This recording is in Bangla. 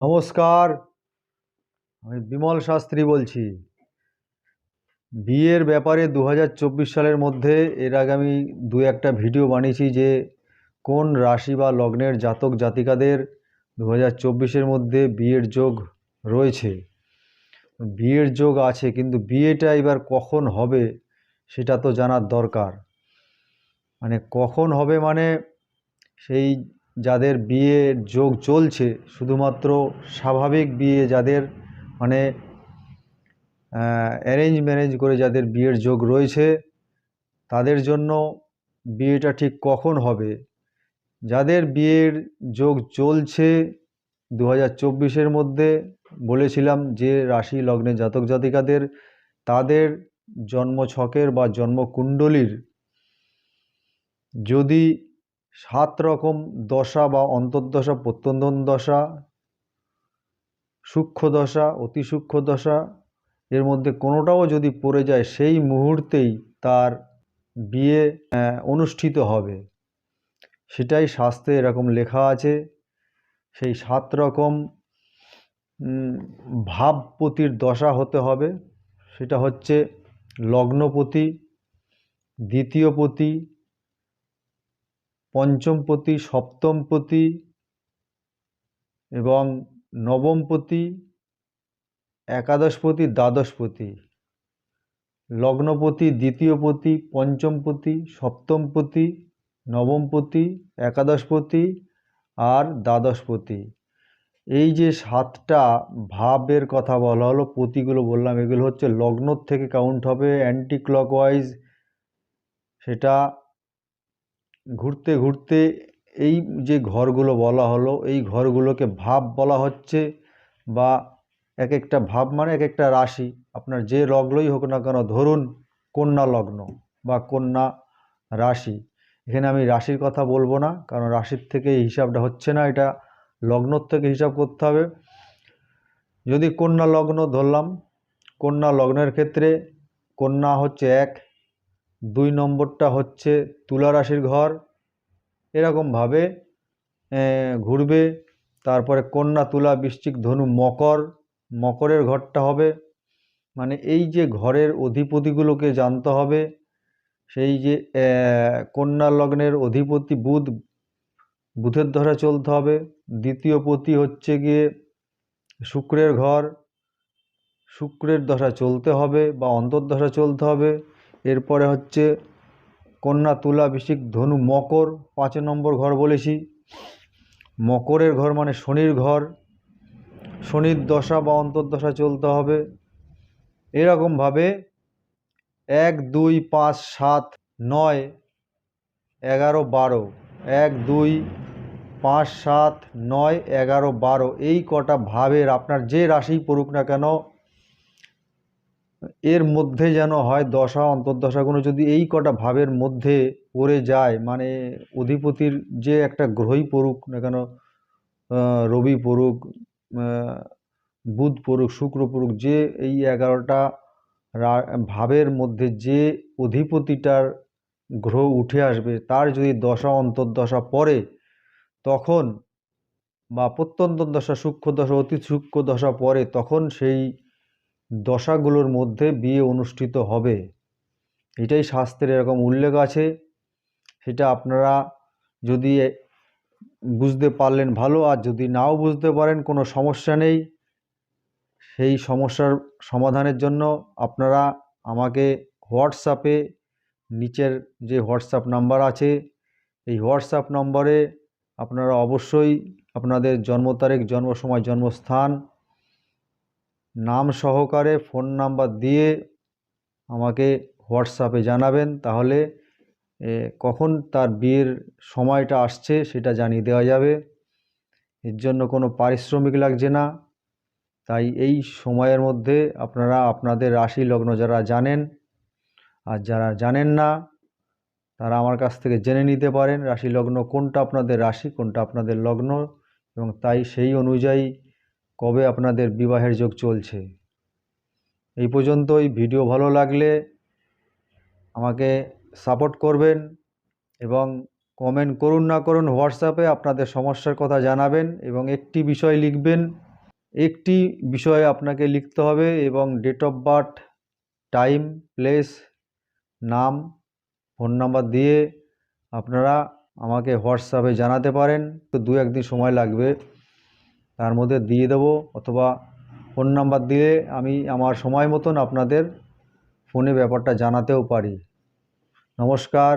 নমস্কার। আমি বিমল শাস্ত্রী বলছি। বিয়ের ব্যাপারে দু হাজার চব্বিশ সালের মধ্যে এর আগে আমি দু একটা ভিডিও বানিয়েছি যে কোন রাশি বা লগ্নের জাতক জাতিকাদের দু হাজার মধ্যে বিয়ের যোগ রয়েছে। বিয়ের যোগ আছে, কিন্তু বিয়েটা এবার কখন হবে সেটা তো জানার দরকার। মানে কখন হবে মানে সেই যাদের বিয়ের যোগ চলছে, শুধুমাত্র স্বাভাবিক বিয়ে যাদের মানে অ্যারেঞ্জ ম্যারেঞ্জ করে যাদের বিয়ের যোগ রয়েছে, তাদের জন্য বিয়েটা ঠিক কখন হবে? যাদের বিয়ের যোগ চলছে দু হাজার মধ্যে, বলেছিলাম যে রাশি লগ্নে জাতক জাতিকাদের, তাদের জন্ম ছকের বা জন্মকুণ্ডলীর যদি সাত রকম দশা বা অন্তর্দশা প্রত্যন্দন দশা, সূক্ষ্ম দশা, অতি সূক্ষ্ম দশা, এর মধ্যে কোনোটাও যদি পড়ে যায়, সেই মুহূর্তেই তার বিয়ে অনুষ্ঠিত হবে। সেটাই শাস্ত্রে এরকম লেখা আছে। সেই সাত রকম ভাবপতির দশা হতে হবে। সেটা হচ্ছে লগ্নপতি, দ্বিতীয়পতি পঞ্চমপতি সপ্তমপতি এবং নবমপতি একাদশপতি দ্বাদশপতি লগ্নপতি দ্বিতীয়পতি পঞ্চমপতি সপ্তমপতি নবমপতি একাদশপতি আর দ্বাদশপতি এই যে সাতটা ভাবের কথা বলা হলো, পতিগুলো বললাম, এগুলো হচ্ছে লগ্নর থেকে কাউন্ট হবে অ্যান্টি ক্লকওয়াইজ সেটা ঘুরতে ঘুরতে এই যে ঘরগুলো বলা হলো, এই ঘরগুলোকে ভাব বলা হচ্ছে বা এক একটা ভাব মানে এক একটা রাশি। আপনার যে লগ্নই হোক না কেন, ধরুন কন্যা লগ্ন বা কন্যা রাশি। এখানে আমি রাশির কথা বলব না, কারণ রাশির থেকে হিসাবটা হচ্ছে না, এটা লগ্নর থেকে হিসাব করতে হবে। যদি কন্যা লগ্ন ধরলাম, কন্যা লগ্নের ক্ষেত্রে কন্যা হচ্ছে এক দুই নম্বরটা হচ্ছে তুলা রাশির ঘর। এরকমভাবে ঘুরবে। তারপরে কন্যা তুলা, বৃশ্চিক ধনু, মকর। মকরের ঘরটা হবে। মানে এই যে ঘরের অধিপতিগুলোকে জানতে হবে, সেই যে কন্যা লগ্নের অধিপতি বুধ, বুধের ধরা চলতে হবে। দ্বিতীয় পতি হচ্ছে গিয়ে শুক্রের ঘর। শুক্রের দশা চলতে হবে বা অন্তর্দশা চলতে হবে। এরপরে হচ্ছে কন্যা তুলা বৃশ্চিক ধনু মকর, পাঁচ নম্বর ঘর বলেছি। মকরের ঘর মানে শনির ঘর। শনির দশা বা অন্তর্দশা চলতে হবে। এরকমভাবে এক, দুই, পাঁচ, সাত, নয়, এগারো, বারো। এক, দুই, পাঁচ, সাত, নয়, এগারো, বারো। এই কটা ভাবের আপনার যে রাশি পড়ুক না কেন এর মধ্যে যেন হয় দশা অন্তর্দশাগুলো যদি এই কটা ভাবের মধ্যে পড়ে যায় মানে অধিপতির যে একটা গ্রহই পড়ুক না কেন রবি পড়ুক বুধ পড়ুক, শুক্র পড়ুক, যে এই এগারোটা ভাবের মধ্যে যে অধিপতিটার গ্রহ উঠে আসবে, তার যদি দশা, অন্তর্দশা পড়ে, তখন বা প্রত্যন্ত দশা সূক্ষ্ম দশা অতি সূক্ষ্ম দশা পড়ে, তখন সেই দশাগুলোর মধ্যে বিয়ে অনুষ্ঠিত হবে। এটাই শাস্ত্রের এরকম উল্লেখ আছে। সেটা আপনারা যদি বুঝতে পারলেন ভালো, আর যদি নাও বুঝতে পারেন, কোনো সমস্যা নেই। সেই সমস্যার সমাধানের জন্য আপনারা আমাকে হোয়াটসঅ্যাপে, নিচের যে হোয়াটসঅ্যাপ নাম্বার আছে, এই হোয়াটসঅ্যাপ নম্বরে আপনারা অবশ্যই আপনাদের জন্ম তারিখ জন্ম সময়, জন্মস্থান নাম সহকারে ফোন নাম্বার দিয়ে আমাকে হোয়াটসঅ্যাপে জানাবেন। তাহলে কখন তার বিয়ের সময়টা আসছে সেটা জানিয়ে দেওয়া যাবে। এর জন্য কোনো পারিশ্রমিক লাগছে না। তাই এই সময়ের মধ্যে আপনারা আপনাদের রাশি লগ্ন যারা জানেন আর যারা জানেন না, তারা আমার কাছ থেকে জেনে নিতে পারেন রাশি লগ্ন কোনটা আপনাদের রাশি, কোনটা আপনাদের লগ্ন এবং তাই সেই অনুযায়ী কবে আপনাদের বিবাহের যোগ চলছে? এই পর্যন্তই। ভিডিও ভালো লাগলে আমাকে সাপোর্ট করবেন এবং কমেন্ট করুন না করুন হোয়াটসঅ্যাপে আপনাদের সমস্যার কথা জানাবেন এবং একটি বিষয় লিখবেন। একটি বিষয় আপনাকে লিখতে হবে এবং date of birth time place নাম ফোন নাম্বার দিয়ে আপনারা আমাকে হোয়াটসঅ্যাপে জানাতে পারেন। তো দু একদিন সময় লাগবে। তার মধ্যে দিয়ে দেব অথবা ফোন নাম্বার দিয়ে আমি আমার সময় মতন আপনাদের ফোনে ব্যাপারটা জানাতেও পারি। নমস্কার।